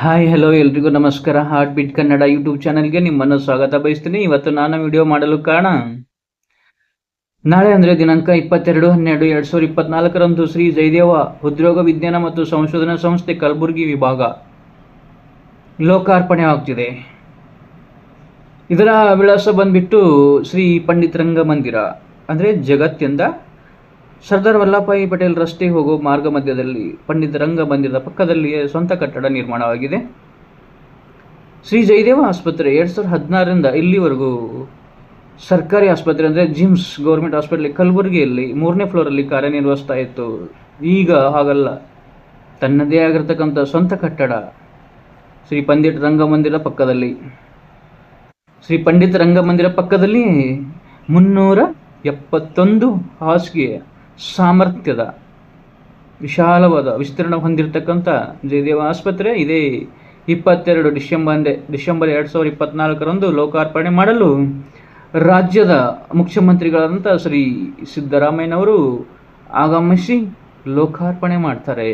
Hi hello ಎಲ್ರಿಗೂ ನಮಸ್ಕಾರ. Heart beat Kannada YouTube ಚಾನಲ್ಗೆ ನಿಮ್ಮನ್ನು ಸ್ವಾಗತ ಬಯಸ್ತೀನಿ. ಇವತ್ತು ನಾನು ವಿಡಿಯೋ ಮಾಡಲು ಕಾರಣ, ನಾಳೆ ಅಂದರೆ ದಿನಾಂಕ ಇಪ್ಪತ್ತೆರಡು, ಹನ್ನೆರಡು, ಎರಡು ಸಾವಿರದ ಇಪ್ಪತ್ನಾಲ್ಕರಂದು ಶ್ರೀ ಜಯದೇವ ಉದ್ಯೋಗ ವಿಜ್ಞಾನ ಮತ್ತು ಸಂಶೋಧನಾ ಸಂಸ್ಥೆ ಕಲಬುರಗಿ ವಿಭಾಗ ಲೋಕಾರ್ಪಣೆ ಆಗ್ತಿದೆ ಇದರ ವಿಳಾಸ ಬಂದ್ಬಿಟ್ಟು ಶ್ರೀ ಪಂಡಿತ್ ರಂಗ ಮಂದಿರ, ಅಂದರೆ ಜಗತ್ಯಂದ ಸರ್ದಾರ್ ವಲ್ಲಭಾಯಿ ಪಟೇಲ್ ರಸ್ತೆ ಹೋಗೋ ಮಾರ್ಗ ಮಧ್ಯದಲ್ಲಿ ಪಂಡಿತ ರಂಗ ಮಂದಿರದ ಪಕ್ಕದಲ್ಲಿಯೇ ಸ್ವಂತ ಕಟ್ಟಡ ನಿರ್ಮಾಣವಾಗಿದೆ. ಶ್ರೀ ಜಯದೇವ ಆಸ್ಪತ್ರೆ ಎರಡು ಸಾವಿರದ ಹದಿನಾರರಿಂದ ಇಲ್ಲಿವರೆಗೂ ಸರ್ಕಾರಿ ಆಸ್ಪತ್ರೆ ಅಂದರೆ ಜಿಮ್ಸ್ ಗೌರ್ಮೆಂಟ್ ಹಾಸ್ಪಿಟಲ್ ಕಲಬುರಗಿಯಲ್ಲಿ ಮೂರನೇ ಫ್ಲೋರಲ್ಲಿ ಕಾರ್ಯನಿರ್ವಹಿಸ್ತಾ ಇತ್ತು. ಈಗ ಹಾಗಲ್ಲ. ತನ್ನದೇ ಆಗಿರತಕ್ಕಂಥ ಸ್ವಂತ ಕಟ್ಟಡ ಶ್ರೀ ಪಂಡಿತ್ ರಂಗಮಂದಿರ ಪಕ್ಕದಲ್ಲಿ. ಶ್ರೀ ಪಂಡಿತ್ ರಂಗಮಂದಿರ ಪಕ್ಕದಲ್ಲಿ ಮುನ್ನೂರ ಎಪ್ಪತ್ತೊಂದು ಹಾಸಿಗೆ ಸಾಮರ್ಥ್ಯದ ವಿಶಾಲವಾದ ವಿಸ್ತೀರ್ಣ ಹೊಂದಿರತಕ್ಕಂಥ ಜಯದೇವ ಆಸ್ಪತ್ರೆ ಇದೇ ಇಪ್ಪತ್ತೆರಡು ಡಿಸೆಂಬರ್ ಡಿಸೆಂಬರ್ ಎರಡು ಸಾವಿರದ ಇಪ್ಪತ್ನಾಲ್ಕರಂದು ಲೋಕಾರ್ಪಣೆ ಮಾಡಲು ರಾಜ್ಯದ ಮುಖ್ಯಮಂತ್ರಿಗಳಾದಂಥ ಶ್ರೀ ಸಿದ್ದರಾಮಯ್ಯನವರು ಆಗಮಿಸಿ ಲೋಕಾರ್ಪಣೆ ಮಾಡ್ತಾರೆ.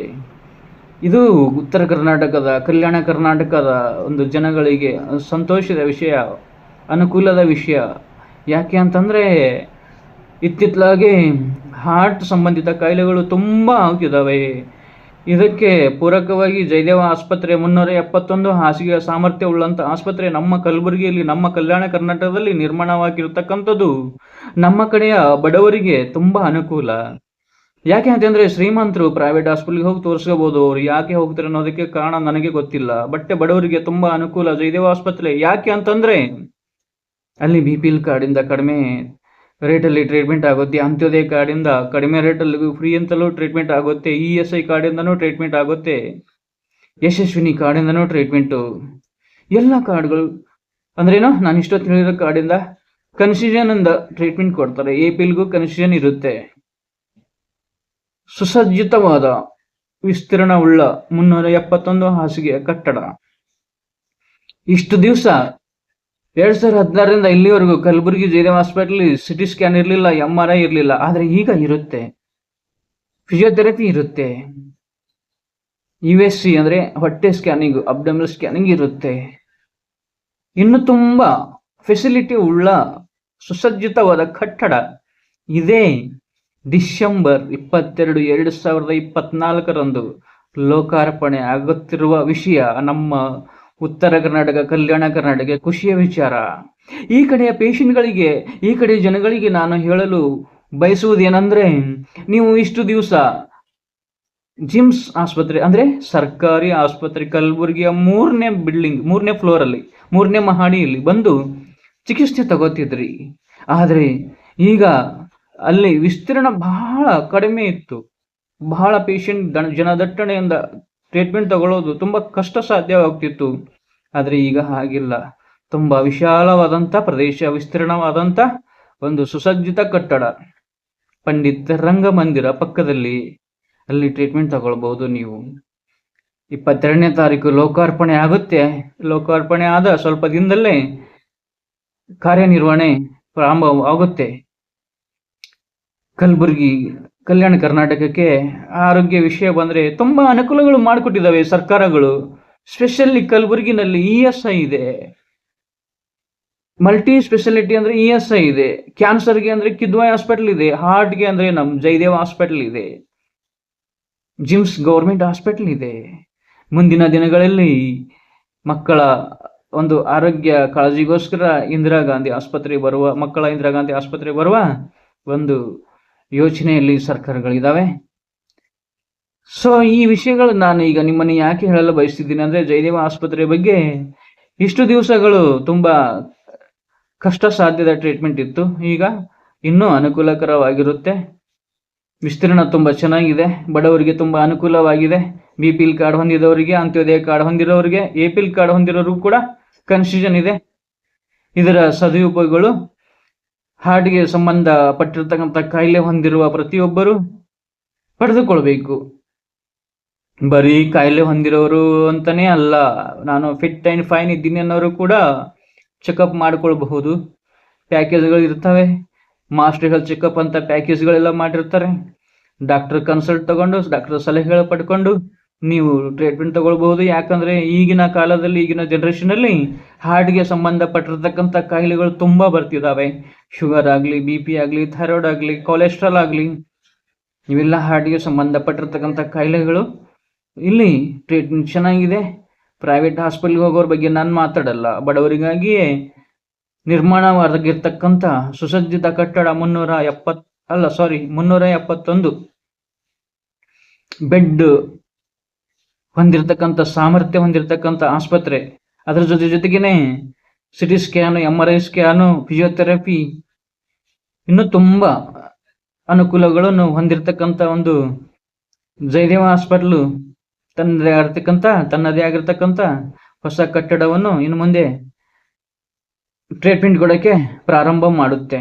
ಇದು ಉತ್ತರ ಕರ್ನಾಟಕದ, ಕಲ್ಯಾಣ ಕರ್ನಾಟಕದ ಒಂದು ಜನಗಳಿಗೆ ಸಂತೋಷದ ವಿಷಯ, ಅನುಕೂಲದ ವಿಷಯ. ಯಾಕೆ ಅಂತಂದರೆ ಇತ್ತಿತ್ತಲಾಗಿ ಹಾರ್ಟ್ ಸಂಬಂಧಿತ ಕಾಯಿಲೆಗಳು ತುಂಬ ಆಗ್ತಿದ್ದಾವೆ. ಇದಕ್ಕೆ ಪೂರಕವಾಗಿ ಜಯದೇವ ಆಸ್ಪತ್ರೆ ಮುನ್ನೂರ ಎಪ್ಪತ್ತೊಂದು ಹಾಸಿಗೆ ಸಾಮರ್ಥ್ಯ ಉಳ್ಳಂಥ ಆಸ್ಪತ್ರೆ ನಮ್ಮ ಕಲಬುರಗಿಯಲ್ಲಿ ನಮ್ಮ ಕಲ್ಯಾಣ ಕರ್ನಾಟಕದಲ್ಲಿ ನಿರ್ಮಾಣವಾಗಿರ್ತಕ್ಕಂಥದ್ದು. ನಮ್ಮ ಕಡೆಯ ಬಡವರಿಗೆ ತುಂಬ ಅನುಕೂಲ. ಯಾಕೆ ಅಂತಂದರೆ ಶ್ರೀಮಂತರು ಪ್ರೈವೇಟ್ ಹಾಸ್ಪಿಟ್ಲಿಗೆ ಹೋಗಿ ತೋರಿಸ್ಕೋಬೋದು. ಅವ್ರು ಯಾಕೆ ಹೋಗ್ತಾರೆ ಅನ್ನೋದಕ್ಕೆ ಕಾರಣ ನನಗೆ ಗೊತ್ತಿಲ್ಲ. ಬಟ್ಟೆ ಬಡವರಿಗೆ ತುಂಬ ಅನುಕೂಲ ಜಯದೇವ ಆಸ್ಪತ್ರೆ ಯಾಕೆ ಅಂತಂದರೆ ಅಲ್ಲಿ ಬಿ ಪಿ ಎಲ್ ಕಾರ್ಡಿಂದ ಕಡಿಮೆ ರೇಟಲ್ಲಿ ಟ್ರೀಟ್ಮೆಂಟ್ ಆಗುತ್ತೆ. ಅಂತ್ಯೋದಯ ಕಾರ್ಡಿಂದ ಕಡಿಮೆ ರೇಟಲ್ಲಿ ಫ್ರೀ ಅಂತಲೂ ಟ್ರೀಟ್ಮೆಂಟ್ ಆಗುತ್ತೆ. ಇ ಎಸ್ ಐ ಕಾರ್ಡಿಂದನೂ ಟ್ರೀಟ್ಮೆಂಟ್ ಆಗುತ್ತೆ. ಯಶಸ್ವಿನಿ ಕಾರ್ಡಿಂದನೂ ಟ್ರೀಟ್ಮೆಂಟು ಎಲ್ಲ ಕಾರ್ಡ್ಗಳು ಅಂದ್ರೇನು ನಾನು ಇಷ್ಟೊತ್ತು ಹೇಳಿರೋ ಕಾರ್ಡಿಂದ ಕನ್ಫ್ಯೂಷನಿಂದ ಟ್ರೀಟ್ಮೆಂಟ್ ಕೊಡ್ತಾರೆ. ಎ ಪಿ ಎಲ್ಗೂ ಕನ್ಫ್ಯೂಷನ್ ಇರುತ್ತೆ. ಸುಸಜ್ಜಿತವಾದ ವಿಸ್ತೀರ್ಣವುಳ್ಳ ಮುನ್ನೂರ ಎಪ್ಪತ್ತೊಂದು ಹಾಸಿಗೆಯ ಕಟ್ಟಡ. ಇಷ್ಟು ದಿವಸ ಎರಡ್ ಸಾವಿರದ ಹದಿನಾರರಿಂದ ಇಲ್ಲಿವರೆಗೂ Kalaburagi Jayadeva hospital CT scan ಇರಲಿಲ್ಲ ಎಂ ಆರ್ ಐ ಇರಲಿಲ್ಲ, ಆದರೆ ಈಗ ಇರುತ್ತೆ. ಫಿಸಿಯೋಥೆರಪಿ ಇರುತ್ತೆ. ಯು ಎಸ್ ಸಿ ಅಂದರೆ ಹೊಟ್ಟೆ ಸ್ಕ್ಯಾನಿಂಗ್ ಅಬ್ಡಮಿನಲ್ ಸ್ಕ್ಯಾನಿಂಗ್ ಇರುತ್ತೆ. ಇನ್ನು ತುಂಬ ಫೆಸಿಲಿಟಿ ಉಳ್ಳ ಸುಸಜ್ಜಿತವಾದ ಕಟ್ಟಡ ಇದೇ ಡಿಸೆಂಬರ್ ಇಪ್ಪತ್ತೆರಡು, ಎರಡು ಸಾವಿರದ ಇಪ್ಪತ್ನಾಲ್ಕರಂದು ಲೋಕಾರ್ಪಣೆ ಆಗುತ್ತಿರುವ ವಿಷಯ ನಮ್ಮ ಉತ್ತರ ಕರ್ನಾಟಕ, ಕಲ್ಯಾಣ ಕರ್ನಾಟಕ, ಖುಷಿಯ ವಿಚಾರ. ಈ ಕಡೆಯ ಪೇಷಂಟ್ಗಳಿಗೆ, ಈ ಕಡೆಯ ಜನಗಳಿಗೆ ನಾನು ಹೇಳಲು ಬಯಸುವುದೇನೆಂದರೆ, ನೀವು ಇಷ್ಟು ದಿವಸ ಜಿಮ್ಸ್ ಆಸ್ಪತ್ರೆ, ಅಂದರೆ ಸರ್ಕಾರಿ ಆಸ್ಪತ್ರೆ, ಕಲಬುರಗಿಯ ಮೂರನೇ ಬಿಲ್ಡಿಂಗ್, ಮೂರನೇ ಫ್ಲೋರಲ್ಲಿ, ಮೂರನೇ ಮಹಡಿಯಲ್ಲಿ ಬಂದು ಚಿಕಿತ್ಸೆ ತಗೋತಿದ್ರಿ ಆದರೆ ಈಗ ಅಲ್ಲಿ ವಿಸ್ತೀರ್ಣ ಬಹಳ ಕಡಿಮೆ ಇತ್ತು. ಬಹಳ ಪೇಷಂಟ್ ದಣ ಜನದಟ್ಟಣೆಯಿಂದ ಟ್ರೀಟ್ಮೆಂಟ್ ತಗೊಳ್ಳೋದು ತುಂಬ ಕಷ್ಟ ಸಾಧ್ಯವಾಗ್ತಿತ್ತು ಆದರೆ ಈಗ ಹಾಗಿಲ್ಲ. ತುಂಬ ವಿಶಾಲವಾದಂಥ ಪ್ರದೇಶ ವಿಸ್ತೀರ್ಣವಾದಂಥ ಒಂದು ಸುಸಜ್ಜಿತ ಕಟ್ಟಡ. ಪಂಡಿತ್ ರಂಗಮಂದಿರ ಪಕ್ಕದಲ್ಲಿ ಅಲ್ಲಿ ಟ್ರೀಟ್ಮೆಂಟ್ ತಗೊಳ್ಬಹುದು ನೀವು. ಇಪ್ಪತ್ತೆರಡನೇ ತಾರೀಕು ಲೋಕಾರ್ಪಣೆ ಆಗುತ್ತೆ. ಲೋಕಾರ್ಪಣೆ ಆದ ಸ್ವಲ್ಪ ದಿನದಲ್ಲೇ ಕಾರ್ಯನಿರ್ವಹಣೆ ಪ್ರಾರಂಭ ಆಗುತ್ತೆ ಕಲಬುರಗಿ ಕಲ್ಯಾಣ ಕರ್ನಾಟಕಕ್ಕೆ ಆರೋಗ್ಯ ವಿಷಯ ಬಂದರೆ ತುಂಬ ಅನುಕೂಲಗಳು ಮಾಡಿಕೊಟ್ಟಿದ್ದಾವೆ ಸರ್ಕಾರಗಳು. ಸ್ಪೆಷಲಿ ಕಲಬುರಗಿನಲ್ಲಿ ಇ ಎಸ್ ಐ ಇದೆ. ಮಲ್ಟಿ ಸ್ಪೆಷಾಲಿಟಿ ಅಂದರೆ ಇ ಎಸ್ ಐ ಇದೆ. ಕ್ಯಾನ್ಸರ್ಗೆ ಅಂದರೆ ಕಿದ್ವಾಯ್ ಹಾಸ್ಪಿಟಲ್ ಇದೆ. ಹಾರ್ಟ್ಗೆ ಅಂದರೆ ನಮ್ಮ ಜಯದೇವ ಹಾಸ್ಪಿಟಲ್ ಇದೆ. ಜಿಮ್ಸ್ ಗೌರ್ಮೆಂಟ್ ಹಾಸ್ಪಿಟಲ್ ಇದೆ. ಮುಂದಿನ ದಿನಗಳಲ್ಲಿ ಮಕ್ಕಳ ಒಂದು ಆರೋಗ್ಯ ಕಾಳಜಿಗೋಸ್ಕರ ಇಂದಿರಾ ಗಾಂಧಿ ಆಸ್ಪತ್ರೆ ಬರುವ ಮಕ್ಕಳ ಇಂದಿರಾ ಗಾಂಧಿ ಆಸ್ಪತ್ರೆ ಬರುವ ಒಂದು ಯೋಚನೆಯಲ್ಲಿ ಸರ್ಕಾರಗಳಿದ್ದಾವೆ. ಸೊ ಈ ವಿಷಯಗಳು ನಾನು ಈಗ ನಿಮ್ಮನ್ನು ಯಾಕೆ ಹೇಳಲು ಬಯಸ್ತಿದ್ದೀನಿ ಅಂದರೆ ಜಯದೇವ ಆಸ್ಪತ್ರೆ ಬಗ್ಗೆ ಇಷ್ಟು ದಿವಸಗಳು ತುಂಬ ಕಷ್ಟ ಸಾಧ್ಯದ ಟ್ರೀಟ್ಮೆಂಟ್ ಇತ್ತು. ಈಗ ಇನ್ನೂ ಅನುಕೂಲಕರವಾಗಿರುತ್ತೆ. ವಿಸ್ತೀರ್ಣ ತುಂಬ ಚೆನ್ನಾಗಿದೆ. ಬಡವರಿಗೆ ತುಂಬ ಅನುಕೂಲವಾಗಿದೆ. ಬಿ ಪಿ ಎಲ್ ಕಾರ್ಡ್ ಹೊಂದಿದವರಿಗೆ, ಅಂತ್ಯೋದಯ ಕಾರ್ಡ್ ಹೊಂದಿರೋರಿಗೆ ಎ ಪಿ ಎಲ್ ಕಾರ್ಡ್ ಹೊಂದಿರೋರು ಕೂಡ ಕನ್ಫ್ಯೂಷನ್ ಇದೆ. ಇದರ ಸದುಪಯೋಗಗಳು ಹಾರ್ಟ್ಗೆ ಸಂಬಂಧಪಟ್ಟಿರ್ತಕ್ಕಂಥ ಕಾಯಿಲೆ ಹೊಂದಿರುವ ಪ್ರತಿಯೊಬ್ಬರು ಪಡೆದುಕೊಳ್ಬೇಕು. ಬರೀ ಕಾಯಿಲೆ ಹೊಂದಿರೋರು ಅಂತಲೇ ಅಲ್ಲ, ನಾನು ಫಿಟ್ ಆ್ಯಂಡ್ ಫೈನ್ ಇದ್ದೀನಿ ಅನ್ನೋರು ಕೂಡ ಚೆಕಪ್ ಮಾಡ್ಕೊಳ್ಬಹುದು. ಪ್ಯಾಕೇಜ್ಗಳು ಇರ್ತವೆ ಮಾಸ್ಟರ್ ಹೆಲ್ತ್ ಚೆಕಪ್ ಅಂತ ಪ್ಯಾಕೇಜ್ಗಳೆಲ್ಲ ಮಾಡಿರ್ತಾರೆ. ಡಾಕ್ಟರ್ ಕನ್ಸಲ್ಟ್ ತಗೊಂಡು ಡಾಕ್ಟರ್ ಸಲಹೆಗಳು ಪಡ್ಕೊಂಡು ನೀವು ಟ್ರೀಟ್ಮೆಂಟ್ ತಗೊಳ್ಬಹುದು. ಯಾಕಂದ್ರೆ ಈಗಿನ ಕಾಲದಲ್ಲಿ, ಈಗಿನ ಜನರೇಷನಲ್ಲಿ ಹಾರ್ಟ್ಗೆ ಸಂಬಂಧಪಟ್ಟಿರ್ತಕ್ಕಂಥ ಕಾಯಿಲೆಗಳು ತುಂಬಾ ಬರ್ತಿದ್ದಾವೆ ಶುಗರ್ ಆಗಲಿ, ಬಿ ಪಿ ಆಗಲಿ, ಥೈರಾಯ್ಡ್ ಆಗಲಿ ಕೊಲೆಸ್ಟ್ರಾಲ್ ಆಗಲಿ, ಇವೆಲ್ಲ ಹಾರ್ಟ್ಗೆ ಸಂಬಂಧಪಟ್ಟಿರ್ತಕ್ಕಂಥ ಕಾಯಿಲೆಗಳು ಇಲ್ಲಿ ಟ್ರೀಟ್ಮೆಂಟ್ ಚೆನ್ನಾಗಿದೆ. ಪ್ರೈವೇಟ್ ಹಾಸ್ಪಿಟ್ಲ್ಗೆ ಹೋಗೋರ ಬಗ್ಗೆ ನಾನು ಮಾತಾಡಲ್ಲ. ಬಡವರಿಗಾಗಿಯೇ ನಿರ್ಮಾಣವಾಗಿರ್ತಕ್ಕಂಥ ಸುಸಜ್ಜಿತ ಕಟ್ಟಡ ಮುನ್ನೂರ ಎಪ್ಪತ್, ಅಲ್ಲ ಸಾರಿ ಮುನ್ನೂರ ಎಪ್ಪತ್ತೊಂದು ಬೆಡ್ ಹೊಂದಿರತಕ್ಕಂಥ, ಸಾಮರ್ಥ್ಯ ಹೊಂದಿರತಕ್ಕಂಥ ಆಸ್ಪತ್ರೆ. ಅದರ ಜೊತೆ ಜೊತೆಗೇನೆ CT scan M R I scan, physiotherapy, ಇನ್ನೂ ತುಂಬ ಅನುಕೂಲಗಳನ್ನು ಹೊಂದಿರತಕ್ಕಂಥ ಒಂದು ಜಯದೇವ ಹಾಸ್ಪಿಟ್ಲು, ತನ್ನದೇ ಆಗಿರ್ತಕ್ಕಂಥ ತನ್ನದೇ ಆಗಿರ್ತಕ್ಕಂಥ ಹೊಸ ಕಟ್ಟಡವನ್ನು ಇನ್ನು ಮುಂದೆ ಟ್ರೀಟ್ಮೆಂಟ್ ಕೊಡೋಕ್ಕೆ ಪ್ರಾರಂಭ ಮಾಡುತ್ತೆ.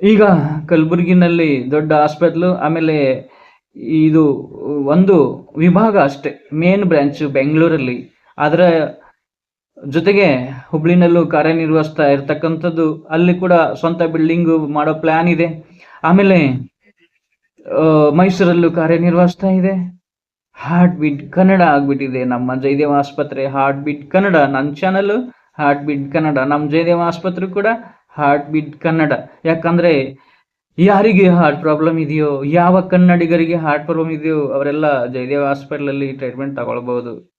ಈಗ ಕಲಬುರಗಿನಲ್ಲಿ ದೊಡ್ಡ ಹಾಸ್ಪಿಟ್ಲು, ಆಮೇಲೆ ಇದು ಒಂದು ವಿಭಾಗ ಅಷ್ಟೇ ಮೇನ್ ಬ್ರಾಂಚ್ ಬೆಂಗಳೂರಲ್ಲಿ ಅದರ ಜೊತೆಗೆ ಹುಬ್ಳಿನಲ್ಲೂ ಕಾರ್ಯನಿರ್ವಹಿಸ್ತಾ ಇರ್ತಕ್ಕಂಥದ್ದು, ಅಲ್ಲಿ ಕೂಡ ಸ್ವಂತ ಬಿಲ್ಡಿಂಗ್ ಮಾಡೋ ಪ್ಲಾನ್ ಇದೆ. ಆಮೇಲೆ ಮೈಸೂರಲ್ಲೂ ಕಾರ್ಯನಿರ್ವಹಿಸ್ತಾ ಇದೆ. ಹಾರ್ಟ್ ಬೀಟ್ ಕನ್ನಡ ಆಗ್ಬಿಟ್ಟಿದೆ ನಮ್ಮ ಜಯದೇವ ಆಸ್ಪತ್ರೆ. ಹಾರ್ಟ್ ಬೀಟ್ ಕನ್ನಡ ನನ್ನ ಚಾನಲ್ ಹಾರ್ಟ್ ಬೀಟ್ ಕನ್ನಡ. ನಮ್ಮ ಜಯದೇವ ಆಸ್ಪತ್ರೆ ಕೂಡ ಹಾರ್ಟ್ ಬೀಟ್ ಕನ್ನಡ. ಯಾಕಂದ್ರೆ, ಯಾರಿಗೆ ಹಾರ್ಟ್ ಪ್ರಾಬ್ಲಮ್ ಇದೆಯೋ, ಯಾವ ಕನ್ನಡಿಗರಿಗೆ ಹಾರ್ಟ್ ಪ್ರಾಬ್ಲಮ್ ಇದೆಯೋ, ಅವರೆಲ್ಲ ಜಯದೇವ ಹಾಸ್ಪಿಟಲ್ ಅಲ್ಲಿ ಟ್ರೀಟ್ಮೆಂಟ್ ತಗೊಳ್ಬಹುದು.